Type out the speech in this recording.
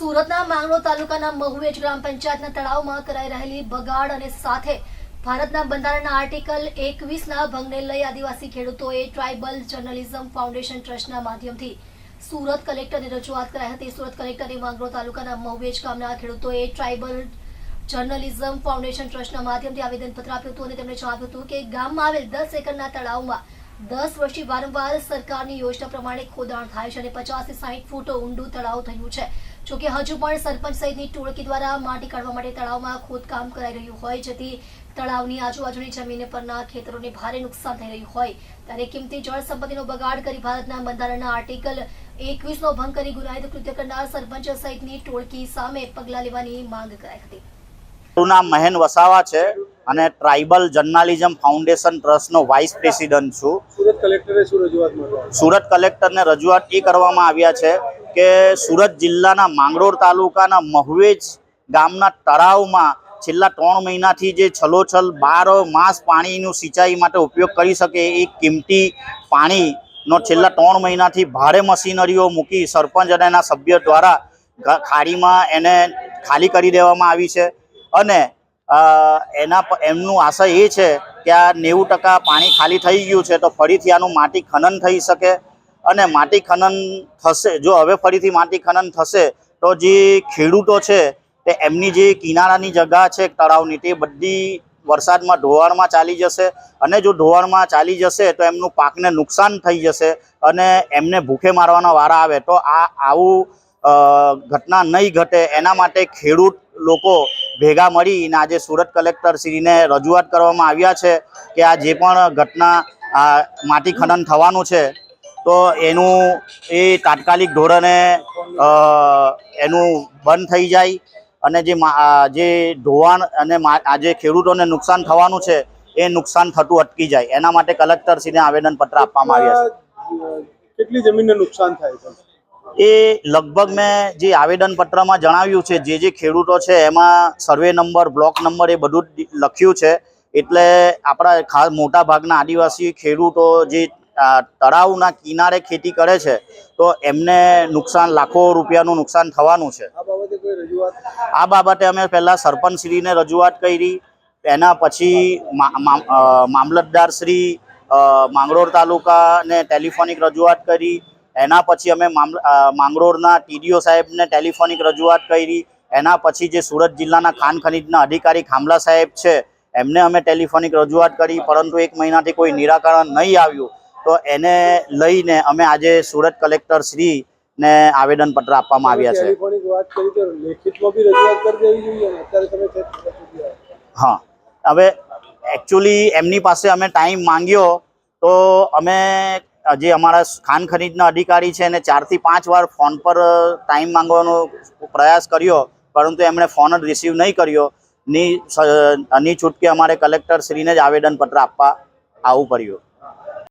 સુરતના માંગરોળ તાલુકાના મહુવેજ ગ્રામ પંચાયતના તળાવમાં કરાઈ રહેલી બગાડ અને સાથે ભારતના બંધારણના આર્ટિકલ એકવીસના ભંગને લઈ આદિવાસી ખેડૂતોએ ટ્રાઇબલ જર્નલિઝમ ફાઉન્ડેશન ટ્રસ્ટના માધ્યમથી સુરત કલેક્ટરને રજૂઆત કરાઈ હતી. સુરત કલેક્ટરે માંગરોળ તાલુકાના મહુવેજ ગામના ખેડૂતોએ ટ્રાઇબલ જર્નલિઝમ ફાઉન્ડેશન ટ્રસ્ટના માધ્યમથી આવેદનપત્ર આપ્યું હતું અને તેમણે જણાવ્યું હતું કે ગામમાં આવેલ દસ એકરના તળાવમાં દસ વર્ષથી વારંવાર સરકારની યોજના પ્રમાણે ખોદાણ થાય છે અને પચાસથી સાહીઠ ફૂટ ઊંડું તળાવ થયું છે. જોકે હજુ પણ સરપંચ સહિતની ટોળકી દ્વારા માટી કાઢવા માટે તળાવમાં ખોદકામ કરાઈ રહ્યું હોય જેથી તળાવની આજુબાજુની જમીન પરના ખેતરોને ભારે નુકસાન થઈ રહ્યું હોય. ત્યારે કિંમતી જળ સંપત્તિનો બગાડ કરી ભારતના બંધારણના આર્ટિકલ એકવીસનો ભંગ કરી ગુનાહિત કૃત્ય કરનાર સરપંચ સહિતની ટોળકી સામે પગલાં લેવાની માંગ કરાઈ હતી. મારું નામ મહેન વસાવા છે અને ટ્રાઇબલ જર્નાલિઝમ ફાઉન્ડેશન ટ્રસ્ટનો વાઇસ પ્રેસિડન્ટ છું. સુરત કલેક્ટરને રજૂઆત એ કરવામાં આવ્યા છે કે સુરત જિલ્લાના માંગરોળ તાલુકાના મહુવેજ ગામના તળાવમાં છેલ્લા ત્રણ મહિનાથી જે છલોછલ બાર માસ પાણીનું સિંચાઈ માટે ઉપયોગ કરી શકે એ કિંમતી પાણીનો છેલ્લા ત્રણ મહિનાથી ભારે મશીનરીઓ મૂકી સરપંચ અને એના સભ્ય દ્વારા ખાડીમાં એને ખાલી કરી દેવામાં આવી છે. અને એના એમનું આશય એ છે કે આ નેવું ટકા પાણી ખાલી થઈ ગયું છે તો ફરીથી આનું માટી ખનન થઈ શકે. અને માટી ખનન થશે, જો હવે ફરીથી માટી ખનન થશે, તો જે ખેડૂતો છે, તે એમની જે કિનારાની જગા છે, તળાવની, તે બધી વરસાદમાં ઢોવાણમાં ચાલી જશે. અને જો ઢોવાણમાં ચાલી જશે, તો એમનું પાકને નુકસાન થઈ જશે અને એમને ભૂખે મારવાનો વારા આવે. તો આ આવું ઘટના નહીં ઘટે. એના માટે ખેડૂત લોકો ભેગા મળીને આજે સુરત કલેક્ટરશ્રીને રજૂઆત કરવામાં આવ્યા છે કે આ જે પણ ઘટના, આ માટી ખનન થવાનું છે તો એનું એ તાત્કાલિક ધોરણે એનું બંધ થઈ જાય અને જે જે ધોવાણ અને આજે આ જે ખેડૂતોને નુકસાન થવાનું છે એ નુકસાન થતું અટકી જાય. એના માટે કલેક્ટરશ્રીને આવેદનપત્ર આપવામાં આવ્યા છે. કેટલી જમીનને નુકસાન થાય છે? એ લગભગ મેં જે આવેદનપત્રમાં જણાવ્યું છે જે જે ખેડૂતો છે એમાં સર્વે નંબર બ્લોક નંબર એ બધું જ લખ્યું છે. એટલે આપણા ખાસ મોટા ભાગના આદિવાસી ખેડૂતો જે તળાવના કિનારે ખેતી કરે છે તો એમને નુકસાન લાખો રૂપિયાનું નુકસાન થવાનું છે. આ બાબતે કોઈ રજૂઆત? આ બાબતે અમે પહેલાં સરપંચશ્રીને રજૂઆત કરી એના પછી મામલતદારશ્રી માંગરોળ તાલુકાને ટેલિફોનિક રજૂઆત કરી એના પછી અમે માંગરોળના ટીડીઓ સાહેબને ટેલિફોનિક રજૂઆત કરી એના પછી જે સુરત જિલ્લાના ખાન ખનીજના અધિકારી ખામલા સાહેબ છે એમને અમે ટેલિફોનિક રજૂઆત કરી પરંતુ એક મહિનાથી કોઈ નિરાકરણ નહીં આવ્યું. તો એને લઈને અમે આજે સુરત કલેક્ટર શ્રી ને આવેદન આવેદનપત્ર આપવામાં આવ્યા છે. હા. હવે એકચ્યુઅલી એમની પાસે અમે ટાઈમ માંગ્યો તો અમે જે અમારા ખાન ખનીજના અધિકારી છે એને ચારથી પાંચ વાર ફોન પર ટાઈમ માંગવાનો પ્રયાસ કર્યો પરંતુ એમણે ફોન જ રિસીવ નહીં કર્યો. ની ની છૂટકે અમારે કલેક્ટર શ્રીને જ આવેદનપત્ર આપવા આવવું પડ્યું.